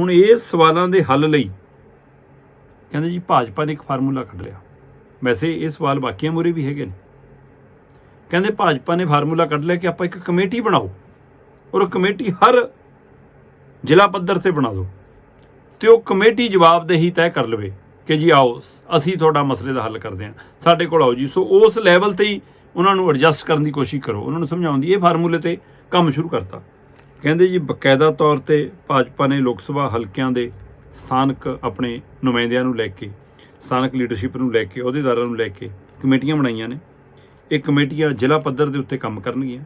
ਹੁਣ ਇਹ ਸਵਾਲਾਂ ਦੇ ਹੱਲ ਲਈ ਕਹਿੰਦੇ ਜੀ ਭਾਜਪਾ ਨੇ ਇੱਕ ਫਾਰਮੂਲਾ ਕੱਢ ਲਿਆ। ਵੈਸੇ ਇਹ ਸਵਾਲ ਬਾਕੀਆਂ ਮੂਰੇ ਵੀ ਹੈਗੇ ਨੇ। ਕਹਿੰਦੇ ਭਾਜਪਾ ਨੇ ਫਾਰਮੂਲਾ ਕੱਢ ਲਿਆ ਕਿ ਆਪਾਂ ਇੱਕ ਕਮੇਟੀ ਬਣਾਓ ਔਰ ਉਹ ਕਮੇਟੀ ਹਰ ਜ਼ਿਲ੍ਹਾ ਪੱਧਰ ਤੇ ਬਣਾ ਦਿਓ ਤੇ ਉਹ ਕਮੇਟੀ ਜਵਾਬਦੇਹੀ ਤੈਅ ਕਰ ਲਵੇ ਕਿ ਜੀ ਆਓ, ਅਸੀਂ ਤੁਹਾਡਾ ਮਸਲੇ ਦਾ ਹੱਲ ਕਰਦੇ ਹਾਂ। ਸਾਡੇ ਕੋਲ ਆਓ ਜੀ। ਸੋ ਉਸ ਲੈਵਲ ਤੇ ਹੀ ਉਹਨਾਂ ਨੂੰ ਐਡਜਸਟ ਕਰਨ ਦੀ ਕੋਸ਼ਿਸ਼ ਕਰੋ। ਉਹਨਾਂ ਨੂੰ ਸਮਝਾਉਣ ਦੀ ਇਹ ਫਾਰਮੂਲੇ ਤੇ ਕੰਮ ਸ਼ੁਰੂ ਕਰਤਾ। ਕਹਿੰਦੇ ਜੀ ਬਕਾਇਦਾ ਤੌਰ ਤੇ ਭਾਜਪਾ ਨੇ ਲੋਕ ਸਭਾ ਹਲਕਿਆਂ ਦੇ ਸਥਾਨਕ ਆਪਣੇ ਨੁਮਾਇੰਦਿਆਂ ਨੂੰ ਲੈ ਕੇ, ਸਥਾਨਕ ਲੀਡਰਸ਼ਿਪ ਨੂੰ ਲੈ ਕੇ, ਅਹੁਦੇਦਾਰਾਂ ਨੂੰ ਲੈ ਕੇ ਕਮੇਟੀਆਂ ਬਣਾਈਆਂ ਨੇ। ਇਹ ਕਮੇਟੀਆਂ ਜ਼ਿਲ੍ਹਾ ਪੱਧਰ ਦੇ ਉੱਤੇ ਕੰਮ ਕਰਨਗੀਆਂ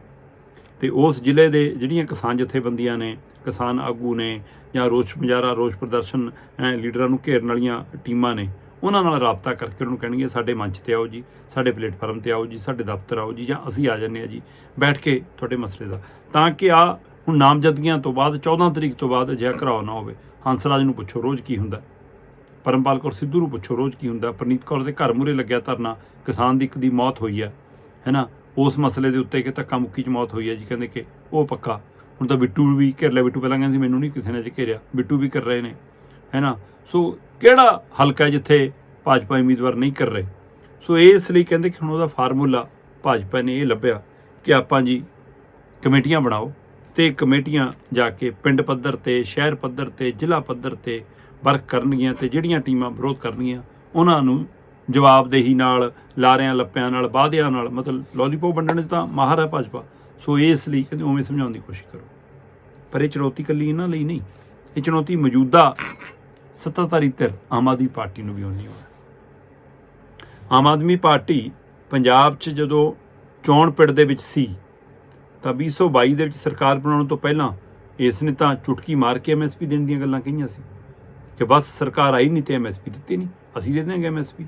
ਤੇ ਉਸ ਜ਼ਿਲ੍ਹੇ ਦੇ ਜਿਹੜੀਆਂ ਕਿਸਾਨ ਜਥੇਬੰਦੀਆਂ ਨੇ, ਕਿਸਾਨ ਆਗੂ ਨੇ ਜਾਂ ਰੋਸ ਮੁਜ਼ਾਹਰਾ ਰੋਸ ਪ੍ਰਦਰਸ਼ਨ ਲੀਡਰਾਂ ਨੂੰ ਘੇਰਨ ਵਾਲੀਆਂ ਟੀਮਾਂ ਨੇ, ਉਹਨਾਂ ਨਾਲ ਰਾਬਤਾ ਕਰਕੇ ਉਹਨੂੰ ਕਹਿਣਗੇ ਸਾਡੇ ਮੰਚ ਤੇ ਆਓ ਜੀ, ਸਾਡੇ ਪਲੇਟਫਾਰਮ ਤੇ ਆਓ ਜੀ, ਸਾਡੇ ਦਫ਼ਤਰ ਆਓ ਜੀ ਜਾਂ ਅਸੀਂ ਆ ਜੰਨੇ ਆ ਜੀ, ਬੈਠ ਕੇ ਤੁਹਾਡੇ ਮਸਲੇ ਦਾ। ਤਾਂ ਕਿ ਆ ਹੁਣ ਨਾਮਜ਼ਦਗੀਆਂ ਤੋਂ ਬਾਅਦ 14 ਤਰੀਕ ਤੋਂ ਬਾਅਦ ਅਜਿਹਾ ਘਰਾਓ ਨਾ ਹੋਵੇ। ਹੰਸਰਾਜ ਨੂੰ ਪੁੱਛੋ, ਰੋਜ਼ ਕੀ ਹੁੰਦਾ? ਪਰਮਪਾਲ ਕੌਰ ਸਿੱਧੂ ਨੂੰ ਪੁੱਛੋ, ਰੋਜ਼ ਕੀ ਹੁੰਦਾ? ਪ੍ਰਨੀਤ ਕੌਰ ਦੇ ਘਰ ਮੂਰੇ ਲੱਗਿਆ ਧਰਨਾ, ਕਿਸਾਨ ਦੀ ਇੱਕ ਦੀ ਮੌਤ ਹੋਈ ਹੈ ਹੈਨਾ? ਉਸ ਮਸਲੇ ਦੇ ਉੱਤੇ ਕਿ ਧੱਕਾ ਮੁੱਕੀ ਚ ਮੌਤ ਹੋਈ ਹੈ ਜੀ, ਕਹਿੰਦੇ ਕਿ ਉਹ ਪੱਕਾ। ਹੁਣ ਤਾਂ ਬਿੱਟੂ ਵੀ ਘੇਰ ਲਿਆ, ਬਿੱਟੂ ਪਹਿਲਾਂ ਕਹਿੰਦੇ ਸੀ, ਮੈਨੂੰ ਨਹੀਂ ਕਿਸੇ ਨੇ ਚ ਘੇਰਿਆ। ਬਿੱਟੂ ਵੀ ਕਰ ਰਹੇ ਨੇ, ਹੈਨਾ? ਸੋ ਕਿਹੜਾ ਹਲਕਾ ਜਿੱਥੇ ਭਾਜਪਾ ਉਮੀਦਵਾਰ ਨਹੀਂ ਕਰ ਰਹੇ? ਸੋ ਇਸ ਲਈ ਕਹਿੰਦੇ ਕਿ ਹੁਣ ਉਹਦਾ ਫਾਰਮੂਲਾ ਭਾਜਪਾ ਨੇ ਇਹ ਲੱਭਿਆ ਕਿ ਆਪਾਂ ਜੀ ਕਮੇਟੀਆਂ ਬਣਾਓ ਤੇ ਕਮੇਟੀਆਂ ਜਾ ਕੇ ਪਿੰਡ ਪੱਧਰ ਤੇ, ਸ਼ਹਿਰ ਪੱਧਰ ਤੇ, ਜ਼ਿਲ੍ਹਾ ਪੱਧਰ ਤੇ ਵਰਕ ਕਰਨਗੀਆਂ ਤੇ ਜਿਹੜੀਆਂ ਟੀਮਾਂ ਵਿਰੋਧ ਕਰਨਗੀਆਂ, ਉਹਨਾਂ ਨੂੰ ਜਵਾਬਦੇਹੀ ਨਾਲ, ਲਾਰਿਆਂ ਲੱਪਿਆਂ ਨਾਲ, ਵਾਅਦਿਆਂ ਨਾਲ, ਮਤਲਬ ਲੋਲੀਪੋਪ ਵੰਡਣ 'ਚ ਤਾਂ ਮਾਹਰ ਹੈ ਭਾਜਪਾ। ਸੋ ਇਸ ਲਈ ਕਹਿੰਦੇ ਉਵੇਂ ਸਮਝਾਉਣ ਦੀ ਕੋਸ਼ਿਸ਼ ਕਰੋ। ਪਰ ਇਹ ਚੁਣੌਤੀ ਕੱਲੀ ਇਹਨਾਂ ਲਈ ਨਹੀਂ। ਇਹ ਚੁਣੌਤੀ ਮੌਜੂਦਾ ਸੱਤਾਧਾਰੀ ਧਿਰ ਆਮ ਆਦਮੀ ਪਾਰਟੀ ਨੂੰ ਵੀ ਹੋਣੀ ਹੋਇਆ ਆਮ ਆਦਮੀ ਪਾਰਟੀ ਪੰਜਾਬ 'ਚ ਜਦੋਂ ਚੋਣ ਪਿੜ ਦੇ ਵਿੱਚ ਸੀ ਤਾਂ 2022 ਦੇ ਵਿੱਚ ਸਰਕਾਰ ਬਣਾਉਣ ਤੋਂ ਪਹਿਲਾਂ ਇਸ ਨੇ ਤਾਂ ਚੁਟਕੀ ਮਾਰ ਕੇ ਐਮਐਸਪੀ ਦੇਣ ਦੀਆਂ ਗੱਲਾਂ ਕਹੀਆਂ ਸੀ ਕਿ ਬਸ ਸਰਕਾਰ ਆਈ ਨਹੀਂ ਤੇ ਐਮਐਸਪੀ ਦਿੱਤੀ ਨਹੀਂ, ਅਸੀਂ ਦੇ ਦਿਆਂਗੇ ਐਮਐਸਪੀ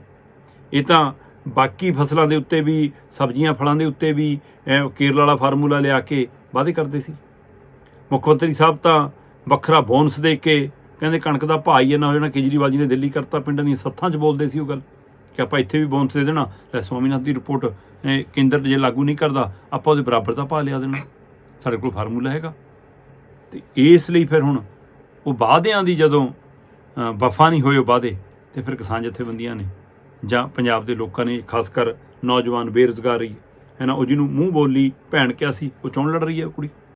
ਇਹ ਤਾਂ ਬਾਕੀ ਫਸਲਾਂ ਦੇ ਉੱਤੇ ਵੀ, ਸਬਜ਼ੀਆਂ ਫਲਾਂ ਦੇ ਉੱਤੇ ਵੀ ਕੇਰਲਾ ਵਾਲਾ ਫਾਰਮੂਲਾ ਲਿਆ ਕੇ ਵਾਅਦੇ ਕਰਦੇ ਸੀ। ਮੁੱਖ ਮੰਤਰੀ ਸਾਹਿਬ ਤਾਂ ਵੱਖਰਾ ਬੋਨਸ ਦੇ ਕੇ ਕਹਿੰਦੇ ਕਣਕ ਦਾ ਭਾਅ ਹੀ ਨਾ ਹੋ ਜਾਣਾ ਕੇਜਰੀਵਾਲ ਜੀ ਨੇ ਦਿੱਲੀ ਕਰਤਾ, ਪਿੰਡਾਂ ਦੀਆਂ ਸੱਥਾਂ 'ਚ ਬੋਲਦੇ ਸੀ ਉਹ ਗੱਲ। ਕਿ ਆਪਾਂ ਇੱਥੇ ਵੀ ਬੋਨਸ ਦੇ ਦੇਣਾ ਲੈ ਸਵਾਮੀਨਾਥਨ ਦੀ ਰਿਪੋਰਟ ਅਹ, ਕੇਂਦਰ ਜੇ ਲਾਗੂ ਨਹੀਂ ਕਰਦਾ ਆਪਾਂ ਉਹਦੇ ਬਰਾਬਰ ਦਾ ਭਾਅ ਲਿਆ ਦੇਣਾ। ਸਾਡੇ ਕੋਲ ਫਾਰਮੂਲਾ ਹੈਗਾ। ਤੇ ਇਸ ਲਈ ਫਿਰ ਹੁਣ ਉਹ ਵਾਅਦਿਆਂ ਦੀ ਜਦੋਂ ਵਫਾ ਨਹੀਂ ਹੋਏ ਉਹ ਵਾਅਦੇ ਤੇ ਫਿਰ ਕਿਸਾਨ ਜਥੇਬੰਦੀਆਂ ਨੇ ਜਾਂ ਪੰਜਾਬ ਦੇ ਲੋਕਾਂ ਨੇ ਖਾਸ ਕਰ ਨੌਜਵਾਨ ਬੇਰੁਜ਼ਗਾਰੀ ਹੈ ਨਾ ਉਹ ਜਿਹਨੂੰ ਮੂੰਹ ਬੋਲੀ ਭੈਣ ਕਿਹਾ ਸੀ ਉਹ ਚੋਣ ਲੜ ਰਹੀ ਹੈ ਉਹ ਕੁੜੀ।